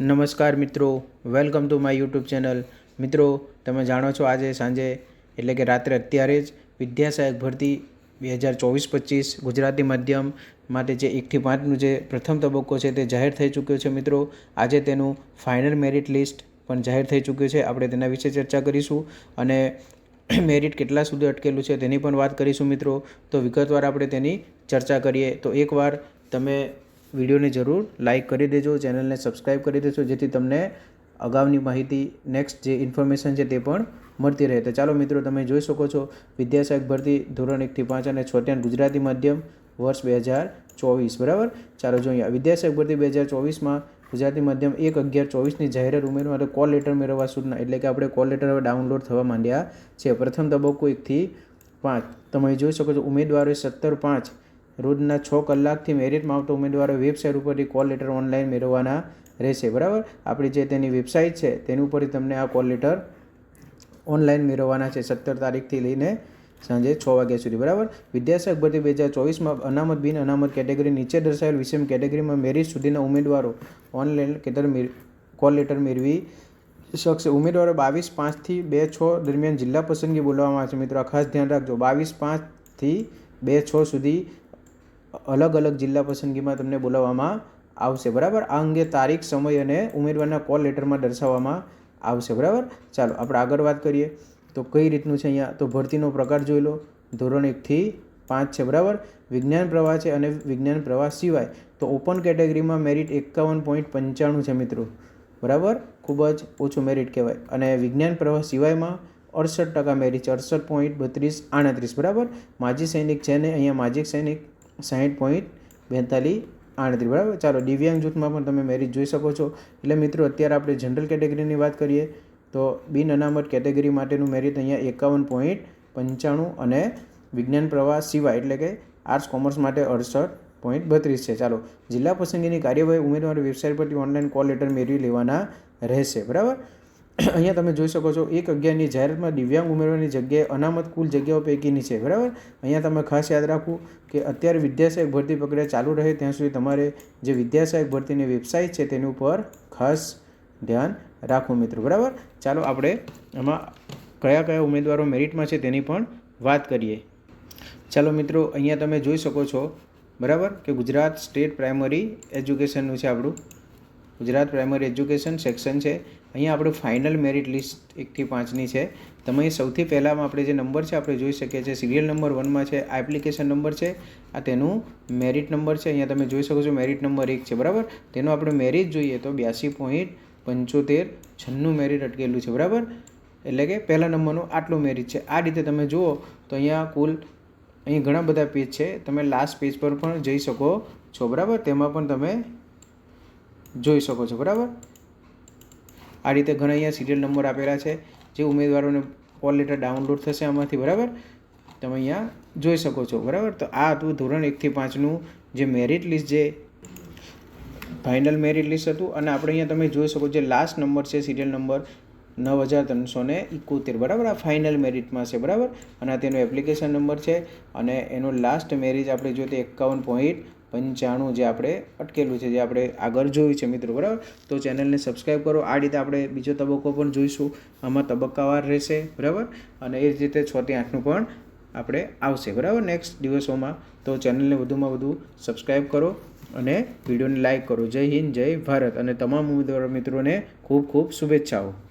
નમસ્કાર મિત્રો, welcome to my YouTube channel. મિત્રો, તમે જાણો છો આજે સાંજે, એટલે કે રાત્રે અત્યારે જ વિદ્યાસહાયક ભરતી બે હજાર ચોવીસ પચીસ ગુજરાતી માધ્યમ માટે જે એકથી પાંચનું જે પ્રથમ તબક્કો છે તે જાહેર થઈ ચૂક્યો છે મિત્રો. આજે તેનું ફાઇનલ મેરિટ લિસ્ટ પણ જાહેર થઈ ચૂક્યું છે. આપણે તેના વિશે ચર્ચા કરીશું અને મેરિટ કેટલા સુધી અટકેલું છે તેની પણ વાત કરીશું મિત્રો. તો વિગતવાર આપણે તેની ચર્ચા કરીએ. તો એકવાર તમે વિડીયોને જરૂર લાઇક કરી દેજો, ચેનલને સબસ્ક્રાઈબ કરી દેજો, જેથી તમને અગાઉની માહિતી નેક્સ્ટ જે ઇન્ફોર્મેશન છે તે પણ મળતી રહે. તો ચાલો મિત્રો, તમે જોઈ શકો છો, વિદ્યાસહાયક ભરતી ધોરણ એકથી પાંચ અને છોટ્યાન ગુજરાતી માધ્યમ વર્ષ બે હજાર ચોવીસ, બરાબર? ચાલો જોઈએ. વિદ્યાસહાયક ભરતી બે હજાર ચોવીસમાં ગુજરાતી માધ્યમ એક અગિયાર ચોવીસની જાહેરાત ઉમેરવા માટે કોલ લેટર મેળવવા સૂચના, એટલે કે આપણે કોલ લેટર હવે ડાઉનલોડ થવા માંડ્યા છે. પ્રથમ તબક્કો એકથી પાંચ. તમે જોઈ શકો છો ઉમેદવારોએ સત્તર પાંચ રોજના છ કલાકથી મેરિટમાં આવતા ઉમેદવારો વેબસાઇટ ઉપરથી કોલ લેટર ઓનલાઈન મેળવવાના રહેશે. બરાબર? આપણી જે તેની વેબસાઇટ છે, તેની ઉપરથી તમને આ કોલ લેટર ઓનલાઈન મેળવવાના છે સત્તર તારીખથી લઈને સાંજે છ વાગ્યા સુધી. બરાબર? વિદ્યાસહાયક ભરતી બે હજાર ચોવીસમાં અનામત, બિન અનામત કેટેગરી નીચે દર્શાવેલ વિષમ કેટેગરીમાં મેરિટ સુધીના ઉમેદવારો ઓનલાઈન કેટર કોલ લેટર મેળવી શકશે. ઉમેદવારો બાવીસ પાંચથી બે છ દરમિયાન જિલ્લા પસંદગી બોલાવવામાં આવે છે. મિત્રો ખાસ ધ્યાન રાખજો. બાવીસ પાંચથી બે છ સુધી અલગ અલગ જિલ્લા પસંદગીમાં તમને બોલાવવામાં આવશે. બરાબર? આ અંગે તારીખ, સમય અને ઉમેદવારના કોલ લેટરમાં દર્શાવવામાં આવશે. બરાબર? ચાલો, આપણે આગળ વાત કરીએ. તો કઈ રીતનું છે અહીંયા? તો ભરતીનો પ્રકાર જોઈ લો. ધોરણ એકથી પાંચ છે. બરાબર? વિજ્ઞાન પ્રવાહ છે અને વિજ્ઞાન પ્રવાહ સિવાય. તો ઓપન કેટેગરીમાં મેરિટ એકાવન પોઈન્ટ પંચાણું છે મિત્રો. બરાબર? ખૂબ જ ઓછું મેરિટ કહેવાય. અને વિજ્ઞાન પ્રવાહ સિવાયમાં અડસઠ ટકા મેરિટ છે અડસઠ પોઈન્ટ બત્રીસ આડત્રીસ. બરાબર? માજી સૈનિક છે ને અહીંયા માજી સૈનિક સાહીઠ પોઈન્ટ બેતાલીસ આડત્રીસ, બરાબર? ચાલો, દિવ્યાંગ જૂથમાં પણ તમે મેરિટ જોઈ શકો છો. એટલે મિત્રો, અત્યારે આપણે જનરલ કેટેગરીની વાત કરીએ, તો બિન અનામત કેટેગરી માટેનું મેરિટ અહીંયા એકાવન પોઈન્ટ પંચાણું અને વિજ્ઞાન પ્રવાહ સિવાય, એટલે કે આર્ટ્સ કોમર્સ માટે અડસઠ પોઈન્ટ બત્રીસ છે. ચાલો, જિલ્લા પસંદગીની કાર્યવાહી ઉમેદવારો વેબસાઇટ પરથી ઓનલાઈન કોલ લેટર મેળવી લેવાના રહેશે, બરાબર? અહીંયા તમે જોઈ શકો છો, એક અગિયારની જાહેરાતમાં દિવ્યાંગ ઉમેરવાની જગ્યાએ અનામત કુલ જગ્યાઓ પૈકીની છે, બરાબર? અહીંયા તમે ખાસ યાદ રાખવું કે અત્યારે વિદ્યાસહાયક ભરતી પ્રક્રિયા ચાલુ રહે ત્યાં સુધી તમારે જે વિદ્યાસહાયક ભરતીની વેબસાઇટ છે તેની ઉપર ખાસ ધ્યાન રાખવું મિત્રો, બરાબર? ચાલો આપણે એમાં કયા કયા ઉમેદવારો મેરિટમાં છે તેની પણ વાત કરીએ. ચાલો મિત્રો, અહીંયા તમે જોઈ શકો છો, બરાબર, કે ગુજરાત સ્ટેટ પ્રાઇમરી એજ્યુકેશનનું છે આપણું. ગુજરાત પ્રાઇમરી એજ્યુકેશન સેક્શન છે અહીંયા આપણું ફાઇનલ મેરિટ લિસ્ટ એકથી પાંચની છે. તમે સૌથી પહેલાંમાં આપણે જે નંબર છે, આપણે જોઈ શકીએ છીએ. સિરિયલ નંબર વનમાં છે આ એપ્લિકેશન નંબર છે. આ તેનું મેરિટ નંબર છે. અહીંયા તમે જોઈ શકો છો મેરિટ નંબર એક છે, બરાબર? તેનું આપણે મેરિટ જોઈએ તો બ્યાસી પોઈન્ટ પંચોતેર છન્નું મેરિટ અટકેલું છે, બરાબર? એટલે કે પહેલા નંબરનું આટલું મેરિટ છે. આ રીતે તમે જુઓ તો અહીંયા કુલ અહીં ઘણા બધા પેજ છે. તમે લાસ્ટ પેજ પર પણ જઈ શકો છો, બરાબર? તેમાં પણ તમે જોઈ શકો છો, બરાબર? આ રીતે ઘણા અહીંયા સિરિયલ નંબર આપેલા છે. જે ઉમેદવારોને કોલ લેટર ડાઉનલોડ થશે આમાંથી, બરાબર? તમે અહીંયા જોઈ શકો છો, બરાબર? તો આ હતું ધોરણ એકથી પાંચનું જે મેરિટ લિસ્ટ જે ફાઇનલ મેરિટ લિસ્ટ હતું. અને આપણે અહીંયા તમે જોઈ શકો જે લાસ્ટ નંબર છે સિરિયલ નંબર નવ હજાર ત્રણસો ને એકોતેર, બરાબર? આ ફાઇનલ મેરિટમાં છે, બરાબર? અને આ તેનો એપ્લિકેશન નંબર છે અને એનો લાસ્ટ મેરેજ આપણે જોઈએ તો એકાવન પોઈન્ટ પંચાણું જે આપણે અટકેલું છે, જે આપણે આગળ જોયું છે, મિત્રો, બરાબર? તો ચેનલને સબસ્ક્રાઈબ કરો. આ રીતે આપણે બીજો તબક્કો પણ જોઈશું. આમાં તબક્કાવાર રહેશે, બરાબર? અને એ જ રીતે છ થી આઠનું પણ આપણે આવશે, બરાબર? નેક્સ્ટ દિવસોમાં તો ચેનલને વધુમાં વધુ સબસ્ક્રાઈબ કરો અને વિડીયોને લાઇક કરો. જય હિન્દ, જય ભારત અને તમામ ઉમેદવાર મિત્રોને ખૂબ ખૂબ શુભેચ્છાઓ.